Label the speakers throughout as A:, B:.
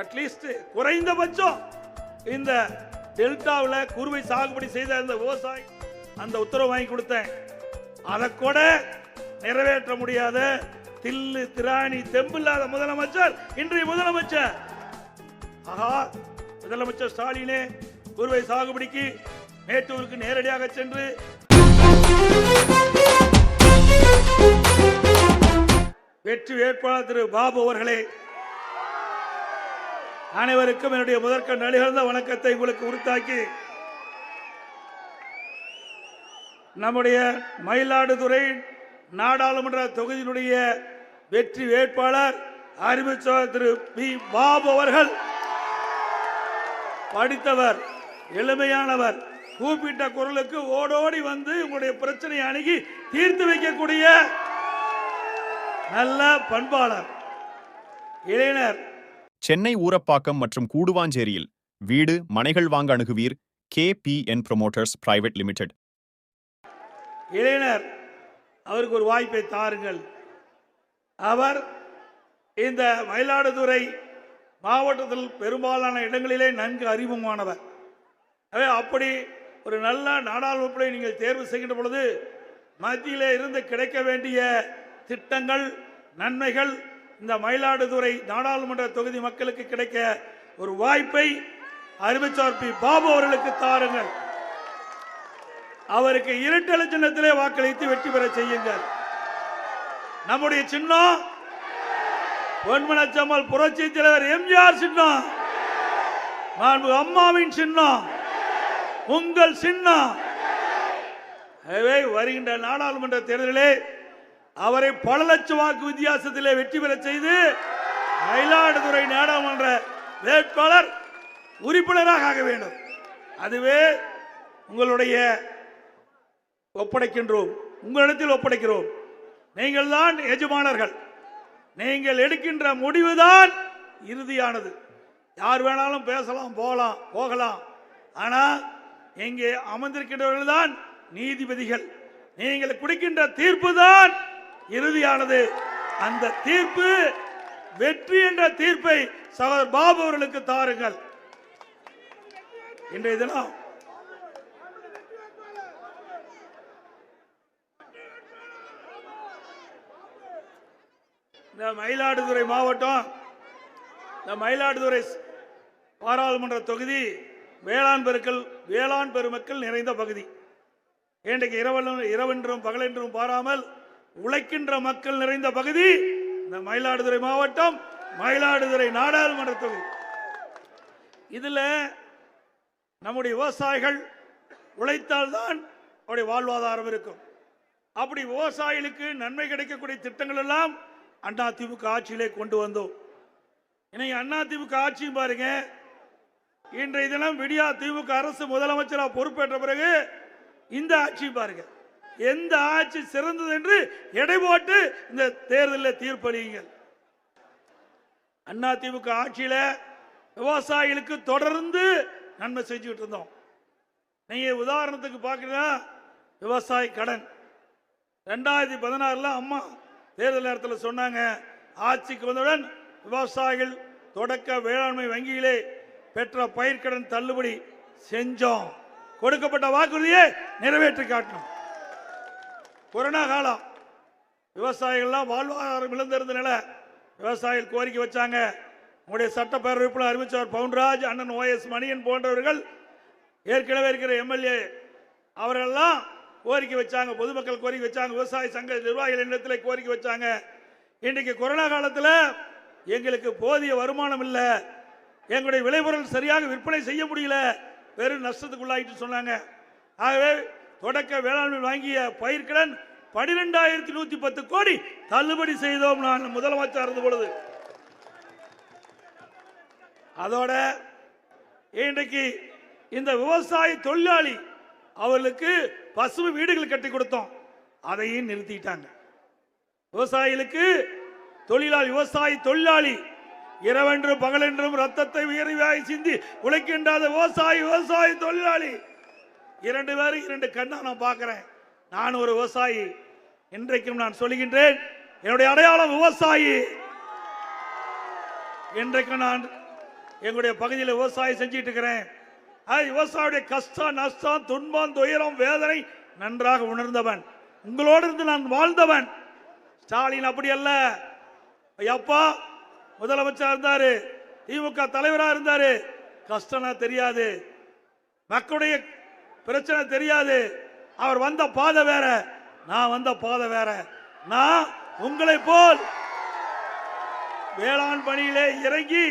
A: At least குறைந்தபட்சம் இந்த டெல்டாவில் குறுவை சாகுபடி செய்த அந்த விவசாயி அந்த உத்தரவு வாங்கி கொடுத்தேன். அதை கூட நிறைவேற்ற முடியாத தில்லு திராணி தெம்பில்லாத முதலமைச்சர் இன்றைய முதலமைச்சர். ஆஹா முதலமைச்சர் ஸ்டாலினே குறுவை சாகுபடிக்கு மேட்டூருக்கு நேரடியாக சென்று. வெற்றி வேட்பாளர் திரு பாபு அவர்களே அனைவருக்கும் என்னுடைய முதற்க நலிகழ்ந்த வணக்கத்தை உங்களுக்கு உறுத்தாக்கி நம்முடைய மயிலாடுதுறை நாடாளுமன்ற தொகுதியினுடைய வெற்றி வேட்பாளர் அறிவிச்சவர் திரு பி. பாபு அவர்கள். படித்தவர் எளிமையானவர் கூப்பிட்ட குரலுக்கு ஓடோடி வந்து உங்களுடைய பிரச்சனையை அணுகி தீர்த்து வைக்கக்கூடிய நல்ல பண்பாளர் இளைஞர்
B: சென்னை ஊரப்பாக்கம் மற்றும் கூடுவாஞ்சேரியில் வீடு மனைகள் வாங்க அணுகுவீர் K P N promoters private limited.
A: இளைஞர் அவருக்கு ஒரு வாய்ப்பை தாருங்கள். அவர் இந்த மயிலாடுதுறை மாவட்டத்தில் பெரும்பாலான இடங்களிலே நன்கு அறிமுகமானவர். எனவே அப்படி ஒரு நல்ல நாடாளுமன்றத்தை நீங்கள் தேர்வு செய்கின்ற பொழுது மத்தியிலே இருந்து கிடைக்க வேண்டிய திட்டங்கள் நன்மைகள் இந்த மயிலாடுதுறை நாடாளுமன்ற தொகுதி மக்களுக்கு கிடைக்க ஒரு வாய்ப்பை அறிவிச்சார் பி. பாபு அவர்களுக்கு தாருங்கள். அவருக்கு இரட்டல சின்னத்திலே வாக்களித்து வெற்றி பெற செய்யுங்கள். நம்முடைய சின்னம் பொன்மனச்சம்மல் புரட்சி தலைவர் எம்ஜிஆர் சின்னம் மாண்பு அம்மாவின் சின்னம் உங்கள் சின்னம் வருகின்ற நாடாளுமன்ற தேர்தலிலே அவரை பல லட்சம் வாக்கு வித்தியாசத்திலே வெற்றி பெற செய்து மயிலாடுதுறை நாடாளுமன்ற வேட்பாளர் உறுப்பினராக ஆக வேண்டும். அதுவே உங்களுடைய ஒப்படைக்கின்றோம். உங்களிடத்தில் ஒப்படைக்கிறோம். நீங்கள் தான் எஜமானர்கள். நீங்கள் எடுக்கின்ற முடிவுதான் இறுதியானது. யார் வேணாலும் பேசலாம் போகலாம் போகலாம். ஆனால் இங்கே அமர்ந்திருக்கின்றவர்கள் தான் நீதிபதிகள். நீங்கள் குடிக்கின்ற தீர்ப்பு தான் இறுதியானது. அந்த தீர்ப்பு வெற்றி என்ற தீர்ப்பை சகோதர் பாபு அவர்களுக்கு தாருங்கள். இன்றைய தினம் இந்த மயிலாடுதுறை மாவட்டம் இந்த மயிலாடுதுறை பாராளுமன்ற தொகுதி வேளாண் பெருக்கள் வேளாண் பெருமக்கள் நிறைந்த பகுதி. இன்றைக்கு இரவலும் இரவென்றும் பகலென்றும் பாராமல் உழைக்கின்ற மக்கள் நிறைந்த பகுதி இந்த மயிலாடுதுறை மாவட்டம் மயிலாடுதுறை நாடாளுமன்ற தொகுதி. இதில் நம்முடைய விவசாயிகள் உழைத்தால்தான் அவருடைய வாழ்வாதாரம் இருக்கும். அப்படி விவசாயிகளுக்கு நன்மை கிடைக்கக்கூடிய திட்டங்கள் எல்லாம் அண்ணா திமுக ஆட்சியிலே கொண்டு வந்தோம். இன்னைக்கு அண்ணா திமுக ஆட்சியும் பாருங்க. இன்றைய தினம் விடியா திமுக அரசு முதலமைச்சராக பொறுப்பேற்ற பிறகு இந்த ஆட்சி பாருங்க. எந்த ஆட்சி சிறந்தது என்று எடை போட்டு இந்த தேர்தலில் தீர்ப்பளியுங்கள் அண்ணா திமுக ஆட்சியில விவசாயிகளுக்கு தொடர்ந்து நன்மை செஞ்சுக்கிட்டு இருந்தோம். நீங்க உதாரணத்துக்கு பார்க்கறீங்கன்னா விவசாய கடன். ரெண்டாயிரத்தி பதினாறுல அம்மா தேர்தல் நேரத்தில் சொன்னாங்க ஆட்சிக்கு வந்தவுடன் விவசாயிகள் தொடக்க வேளாண்மை வங்கியிலே பெற்ற பயிர்க்கடன் தள்ளுபடி செஞ்சோம். கொடுக்கப்பட்ட வாக்குறுதியை நிறைவேற்றி காட்டணும் கொரோனா காலம். விவசாயிகள்லாம் வாழ்வாதாரம் இழந்திருந்த நிலை விவசாயிகள் கோரிக்கை வச்சாங்க. உங்களுடைய சட்டப்பேரவைப்பில் அறிவித்தவர் பவுன்ராஜ் அண்ணன் ஓஎஸ் மணியன் போன்றவர்கள் ஏற்கனவே இருக்கிற எம்எல்ஏ அவர்கள்லாம் கோரிக்கை வச்சாங்க. பொதுமக்கள் கோரிக்கை வச்சாங்க. விவசாய சங்க நிர்வாகிகள் இடத்துல கோரிக்கை வச்சாங்க. இன்றைக்கு கொரோனா காலத்தில் எங்களுக்கு போதிய வருமானம் இல்லை. எங்களுடைய விளைபொருள் சரியாக விற்பனை செய்ய முடியல. வெறும் நஷ்டத்துக்குள்ளாயிட்டு சொன்னாங்க. ஆகவே தொடக்க வேளாண்மை வாங்கிய பயிர்கடன் பனிரெண்டாயிரத்தி நூத்தி பத்து கோடி தள்ளுபடி செய்தோம் நான் முதலமைச்சர் இருந்த பொழுது. அதோட இன்றைக்கு இந்த விவசாய தொழிலாளி அவர்களுக்கு பசுமை வீடுகள் கட்டி கொடுத்தோம். அதையும் நிறுத்திட்டாங்க. விவசாயிகளுக்கு தொழிலாளி விவசாயி தொழிலாளி இரவென்றும் பகலென்றும் ரத்தத்தை உயர்வாய் சிந்தி உழைக்கின்றாத விவசாயி விவசாயி தொழிலாளி. இரண்டு பேரும் இரண்டு கண்ணா நான் பார்க்கிறேன். நான் ஒரு விவசாயி. இன்றைக்கும் நான் சொல்லுகின்றேன் என்னுடைய அடையாளம் விவசாயி. இன்றைக்கு நான் எங்களுடைய பகுதியில் விவசாயம் செஞ்சிட்டு இருக்கிறேன். அது விவசாயியுடைய கஷ்டம் நஷ்டம் துன்பம் துயரம் வேதனை நன்றாக உணர்ந்தவன். உங்களோடு இருந்து நான் வாழ்ந்தவன். ஸ்டாலின் அப்படி அல்ல. ஐயப்பா முதலமைச்சர் இருந்தாரு. திமுக தலைவராக இருந்தாரு. கஷ்டம்னா தெரியாது. மக்களுடைய பிரச்சனை தெரியாது. அவர் வந்த பாதை வேற நான் வந்த பாதை வேற. நான் உங்களை போல் வேளாண் பணியிலே இறங்கி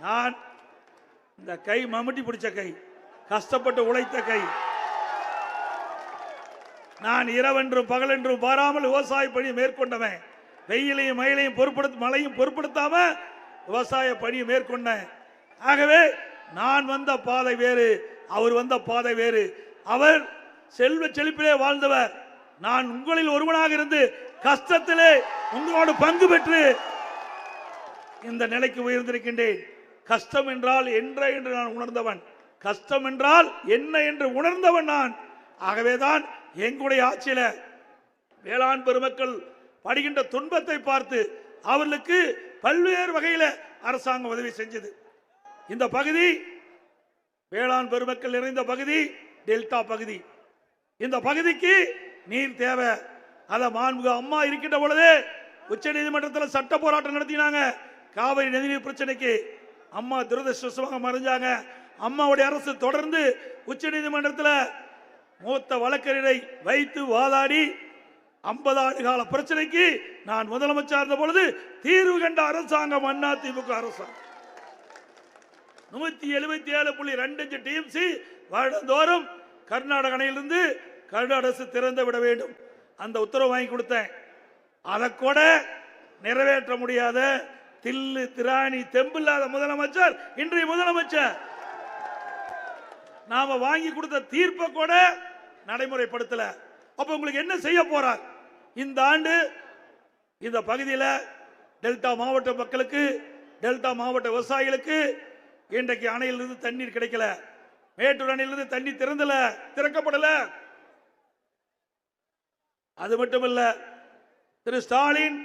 A: நான் இந்த கை மம்முட்டி பிடிச்ச கை கஷ்டப்பட்டு உழைத்த கை. நான் இரவென்றும் பகலென்றும் பாராமல் விவசாய பணியை மேற்கொண்டவன். வெயிலையும் மயிலையும் பொருட்படுத்த மழையும் பொருட்படுத்தாம விவசாய பணியை மேற்கொண்டேன். ஆகவே நான் வந்த பாதை வேறு அவர் வந்த பாதை வேறு. அவர் செல்வ செழிப்பிலே வாழ்ந்தவர். நான் உங்களில் ஒருவனாக இருந்து கஷ்டத்திலே உங்களோடு பங்கு பெற்று இந்த நிலைக்கு உயர்ந்திருக்கின்றேன். கஷ்டம் என்றால் என்ன என்று நான் உணர்ந்தவன். கஷ்டம் என்றால் என்ன என்று உணர்ந்தவன் நான். ஆகவேதான் எங்களுடைய ஆட்சியில வேளாண் பெருமக்கள் படுகின்ற துன்பத்தை பார்த்து அவர்களுக்கு பல்வேறு வகையில அரசாங்கம் உதவி செஞ்சது. இந்த பகுதி வேளாண் பெருமக்கள் நிறைந்த பகுதி டெல்டா பகுதி. இந்த பகுதிக்கு நீர் தேவை. அதை மாண்புக அம்மா இருக்கின்ற பொழுதே உச்ச நீதிமன்றத்தில் சட்ட போராட்டம் நடத்தினாங்க. காவிரி நதிநீர் பிரச்சனைக்கு அம்மா துரதிருஷ்டமாக மறைஞ்சாங்க. அம்மாவுடைய அரசு தொடர்ந்து உச்ச நீதிமன்றத்தில் மூத்த வழக்கறிஞரை வைத்து வாதாடி ஐம்பது ஆண்டு கால பிரச்சனைக்கு நான் முதலமைச்சர் இருந்த பொழுது தீர்வு கண்ட அரசாங்கம் அண்ணா திமுக அரசாங்கம் நூத்தி எழுபத்தி ஏழு புள்ளி ரெண்டு அஞ்சு டிஎம்சி வருடந்தோறும் கர்நாடக அணையிலிருந்து கர்நாடக அரசு திறந்து விட வேண்டும். அந்த உத்தரவு வாங்கி கொடுத்தேன். அதை கூட நிறைவேற்ற முடியாத தில்லு திராணி தெம்பில்லாத முதலமைச்சர் இன்றைய முதலமைச்சர். நாம வாங்கி கொடுத்த தீர்ப்பை கூட நடைமுறைப்படுத்தல. அப்ப உங்களுக்கு என்ன செய்ய போறார்? இந்த ஆண்டு இந்த பகுதியில் டெல்டா மாவட்ட மக்களுக்கு டெல்டா மாவட்ட விவசாயிகளுக்கு இன்றைக்கு அணையிலிருந்து தண்ணீர் கிடைக்கல. மேட்டூர் அணையிலிருந்து தண்ணீர் திறந்தல திறக்கப்படல. அது மட்டுமல்ல திரு ஸ்டாலின்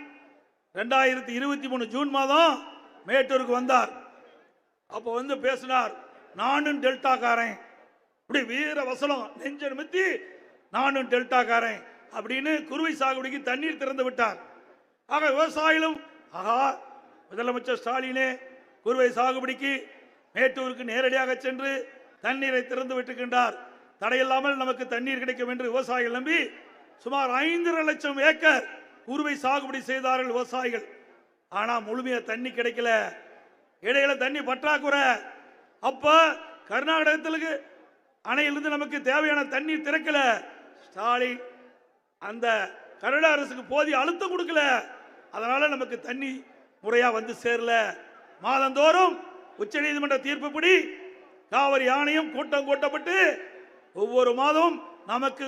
A: ரெண்டாயிரத்தி இருபத்தி மூணு ஜூன் மாதம் மேட்டூருக்கு வந்தார். அப்போ வந்து பேசினார் நானும் டெல்டாக்காரன். இப்படி வீர வசனம் நெஞ்ச நிமித்தி நானும் டெல்டாக்காரன் அப்படின்னு குருவை சாகுபடிக்கு தண்ணீர் திறந்து விட்டார். ஆக விவசாயிகளும் ஆகா முதலமைச்சர் ஸ்டாலினே குருவை சாகுபடிக்கு மேட்டூருக்கு நேரடியாக சென்று தண்ணீரை திறந்து விட்டுக்கின்றார். தடையில்லாமல் நமக்கு தண்ணீர் கிடைக்கும் என்று விவசாயிகள் நம்பி சுமார் ஐந்தரை லட்சம் ஏக்கர் குருவை சாகுபடி செய்தார்கள் விவசாயிகள். ஆனா முழுமையா தண்ணி கிடைக்கல. இடையில தண்ணி பற்றாக்குறை. அப்ப கர்நாடகத்திலுக்கு அணையிலிருந்து நமக்கு தேவையான தண்ணீர் திறக்கல. ஸ்டாலின் அந்த கனடா அரசுக்கு போதிய அழுத்தம் கொடுக்கல. அதனால நமக்கு தண்ணி முறையா வந்து சேரல. மாதந்தோறும் உச்சநீதிமன்ற தீர்ப்புப்படி காவிரி ஆணையம் கூட்டம் கூட்டப்பட்டு ஒவ்வொரு மாதமும் நமக்கு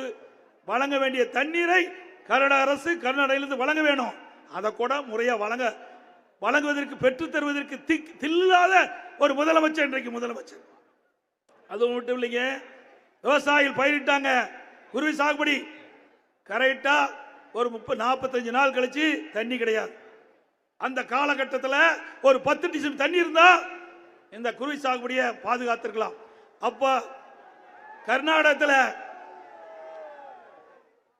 A: வழங்க வேண்டிய தண்ணீரை கர்நாடக அரசு கர்நாடகிலிருந்து வழங்க வேணும். அதை கூட முறையாக வழங்க வழங்குவதற்கு பெற்று தருவதற்கு திக் தில்லாத ஒரு முதலமைச்சர் இன்றைக்கு முதலமைச்சர். அது மட்டும் இல்லைங்க விவசாயிகள் பயிரிட்டாங்க. குருவி சாகுபடி கரெக்டா ஒரு முப்பது நாற்பத்தஞ்சு நாள் கழிச்சு தண்ணி கிடையாது. அந்த காலகட்டத்தில் ஒரு பத்து டிசம் தண்ணி இருந்தால் இந்த குருவி சாகுபடியை பாதுகாத்திருக்கலாம். அப்ப கர்நாடகத்தில்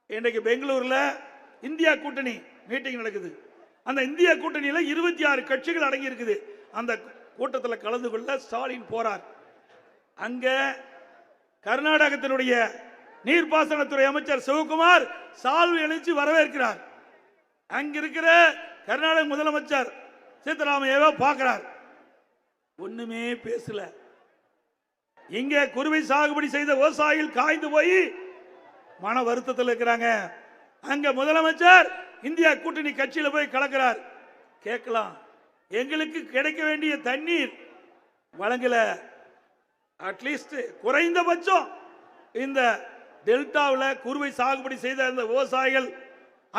A: இன்றைக்கு பெங்களூர்ல இந்தியா கூட்டணி மீட்டிங் நடக்குது. அந்த இந்திய கூட்டணியில இருபத்தி ஆறு கட்சிகள் அடங்கி இருக்குது. அந்த கூட்டத்தில் கலந்து கொள்ள ஸ்டாலின் போறார். அங்க கர்நாடகத்தினுடைய நீர்ப்பாசனத்துறை அமைச்சர் சிவகுமார் சால்வு எழுச்சி வரவேற்கிறார். அங்கிருக்கிற கர்நாடக முதலமைச்சர் சித்தராமையாவை பார்க்கிறார். ஒண்ணுமே பேசல. இங்க குருவை சாகுபடி செய்த விவசாயிகள் காய்ந்து போய் மன வருத்தத்தில் இருக்கிறாங்க. அங்க முதலமைச்சர் இந்தியா கூட்டணி கட்சியில போய் கலக்கிறார். கேட்கலாம். எங்களுக்கு கிடைக்க வேண்டிய தண்ணீர் வழங்கல. அட்லீஸ்ட் குறைந்தபட்சம் இந்த டெல்டாவில் குருவை சாகுபடி செய்த அந்த விவசாயிகள்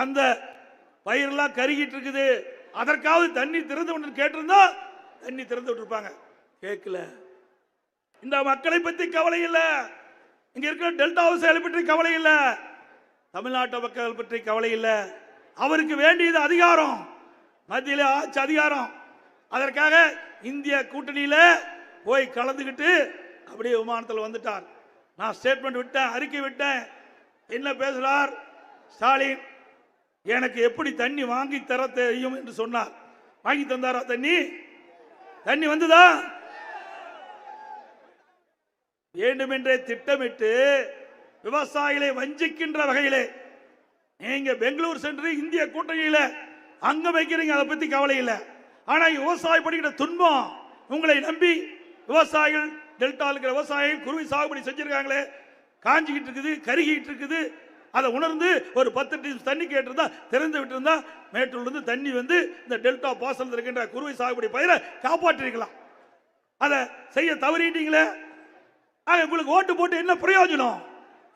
A: அந்த பயிரெல்லாம் கருகிட்டு இருக்குது. அதற்காவது தண்ணி திறந்து கேட்டிருந்தா தண்ணி திறந்து விட்டுருப்பாங்க. கேட்கல இந்த மக்களை பத்தி கவலை இல்லை. இங்க இருக்கிற டெல்டா விவசாயிகளை பற்றி கவலை இல்லை. தமிழ்நாட்டு மக்கள் பற்றி கவலை இல்லை. அவருக்கு வேண்டியது அதிகாரம். மத்தியில் ஆட்சி அதிகாரம். அதற்காக இந்திய கூட்டணியில் போய் கலந்துக்கிட்டு அப்படியே விமானத்தில் வந்துட்டார். நான் ஸ்டேட்மெண்ட் விட்டேன் அறிக்கை விட்டேன். என்ன பேசுகிறார் ஸ்டாலின் எனக்கு எப்படி தண்ணி வாங்கி தர தெரியும் என்று சொன்னார். வாங்கி தந்தாரா தண்ணி? தண்ணி வந்துதா? வேண்டுமென்றே திட்டமிட்டு விவசாயிகளை வஞ்சிக்கின்ற வகையிலே நீங்க பெங்களூர் சென்று இந்திய கூட்டணியில அங்க வைக்கிறீங்க அதை பத்தி கவலை இல்லை. ஆனா விவசாயி படிக்கிற துன்பம் உங்களை நம்பி விவசாயிகள் டெல்டா இருக்கிற விவசாயிகள் குருவி சாகுபடி செஞ்சிருக்காங்களே. காஞ்சிக்கிட்டு இருக்குது கருகிட்டு இருக்குது. அதை உணர்ந்து ஒரு பத்து டீஸ் தண்ணி கேட்டிருந்தா திறந்து விட்டுருந்தா மேட்டூர்லேருந்து தண்ணி வந்து இந்த டெல்டா பாசனத்தில் இருக்கின்ற குருவை சாகுபடி பயிரை காப்பாற்றிருக்கலாம். அதை செய்ய தவறிட்டீங்களே? ஆக உங்களுக்கு ஓட்டு போட்டு என்ன பிரயோஜனம்?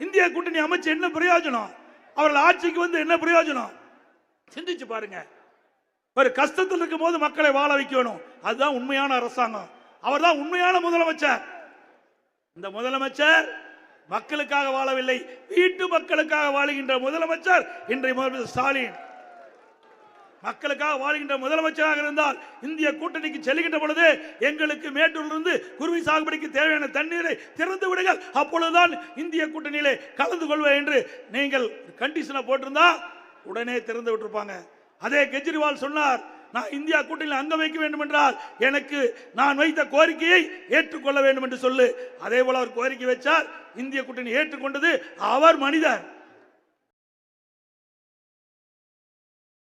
A: இந்திய கூட்டணி அமைச்சு என்ன பிரயோஜனம்? அவர்கள் ஆட்சிக்கு வந்து என்ன பிரயோஜனம்? சிந்திச்சு பாருங்க. ஒரு கஷ்டத்தில் இருக்கும் போது மக்களை வாழ வைக்கணும். அதுதான் உண்மையான அரசாங்கம். அவர் தான் உண்மையான முதலமைச்சர். இந்த முதலமைச்சர் மக்களுக்காக வாழவில்லை வீட்டு மக்களுக்காக வாழுகின்ற முதலமைச்சர் இன்றைய முதலமைச்சர் ஸ்டாலின். மக்களுக்காக வாழ்கின்ற முதலமைச்சராக இருந்தால் இந்திய கூட்டணிக்கு செல்கின்ற பொழுது எங்களுக்கு மேட்டூரிலிருந்து குருவி சாகுபடிக்கு தேவையான தண்ணீரை திறந்து விடுங்கள். அப்பொழுதுதான் இந்திய கூட்டணியிலே கலந்து கொள்வேன் என்று நீங்கள் கண்டிஷனை போட்டிருந்தா உடனே திறந்து விட்டுருப்பாங்க. அதே கெஜ்ரிவால் சொன்னார் நான் இந்தியா கூட்டணியில் அங்கம் வைக்க வேண்டும் என்றால் எனக்கு நான் வைத்த கோரிக்கையை ஏற்றுக்கொள்ள வேண்டும் என்று சொல்லு. அதே போல அவர் கோரிக்கை வச்சார் இந்திய கூட்டணி ஏற்றுக்கொண்டது அவர் மனிதர்.